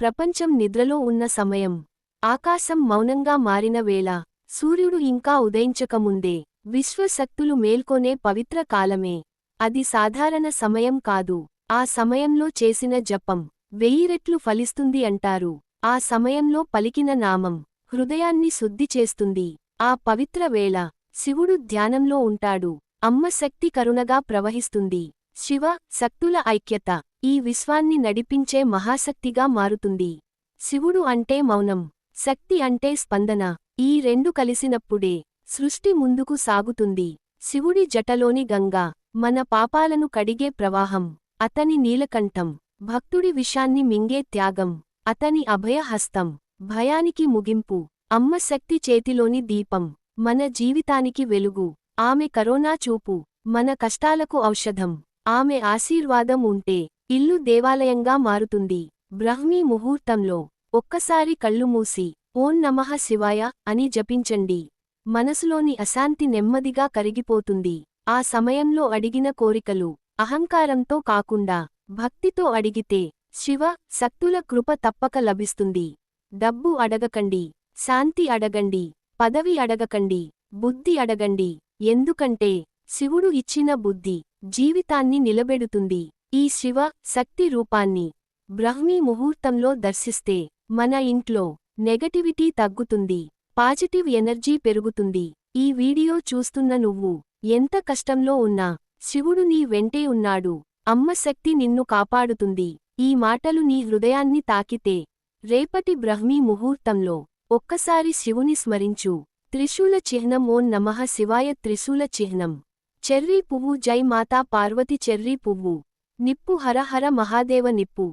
ప్రపంచం నిద్రలో ఉన్న సమయం. ఆకాశం మౌనంగా మారిన వేళ. సూర్యుడు ఇంకా ఉదయించకముందే. విశ్వశక్తులు మేల్కొనే పవిత్ర కాలమే. అది సాధారణ సమయం కాదు. ఆ సమయంలో చేసిన జపం. వెయ్యిరెట్లు ఫలిస్తుంది అంటారు. ఆ సమయంలో పలికిన నామం. హృదయాన్ని శుద్ధి చేస్తుంది. ఆ పవిత్ర వేళ. శివుడు ధ్యానంలో ఉంటాడు. అమ్మ శక్తి కరుణగా ప్రవహిస్తుంది. శివ శక్తుల ఐక్యత. ఈ విశ్వాన్ని నడిపించే మహాశక్తిగా మారుతుంది. శివుడు అంటే మౌనం శక్తి అంటే స్పందన. ఈ రెండు కలిసినప్పుడే సృష్టి ముందుకు సాగుతుంది. శివుడి జటలోని గంగా మన పాపాలను కడిగే ప్రవాహం అతని నీలకంఠం భక్తుడి విషాన్ని మింగే త్యాగం అతని అభయహస్తం భయానికి ముగింపు అమ్మ శక్తి చేతిలోని దీపం మన జీవితానికి వెలుగు ఆమె కరోనా చూపు మన కష్టాలకు ఔషధం ఆమె ఆశీర్వాదం ఉంటే ఇల్లు దేవాలయంగా మారుతుంది. బ్రహ్మీ ముహూర్తంలో ఒక్కసారి కళ్ళు మూసి ఓం నమః శివాయ అని జపించండి. మనసులోని అశాంతి నెమ్మదిగా కరిగిపోతుంది. ఆ సమయంలో అడిగిన కోరికలు అహంకారంతో కాకుండా భక్తితో అడిగితే శివ శక్తుల కృప తప్పక లభిస్తుంది. డబ్బు అడగకండి శాంతి అడగండి పదవి అడగకండి బుద్ధి అడగండి. ఎందుకంటే శివుడు ఇచ్చిన బుద్ధి జీవితాన్ని నిలబెడుతుంది. ఈ శివ శక్తి రూపాన్ని బ్రహ్మీ ముహూర్తంలో దర్శిస్తే మన ఇంట్లో నెగటివిటీ తగ్గుతుంది పాజిటివ్ ఎనర్జీ పెరుగుతుంది. ఈ వీడియో చూస్తున్న నువ్వు ఎంత కష్టంలో ఉన్నా శివుడు నీ వెంటే ఉన్నాడు. అమ్మ శక్తి నిన్ను కాపాడుతుంది. ఈ మాటలు నీ హృదయాన్ని తాకితే రేపటి బ్రహ్మీ ముహూర్తంలో ఒక్కసారి శివుని స్మరించు. త్రిశూల చిహ్నం ఓం నమః శివాయ త్రిశూల చిహ్నం. చెర్రీ పువ్వు జై మాతా పార్వతి చెర్రీ పువ్వు. నిప్పు హర హర మహాదేవ నిప్పు.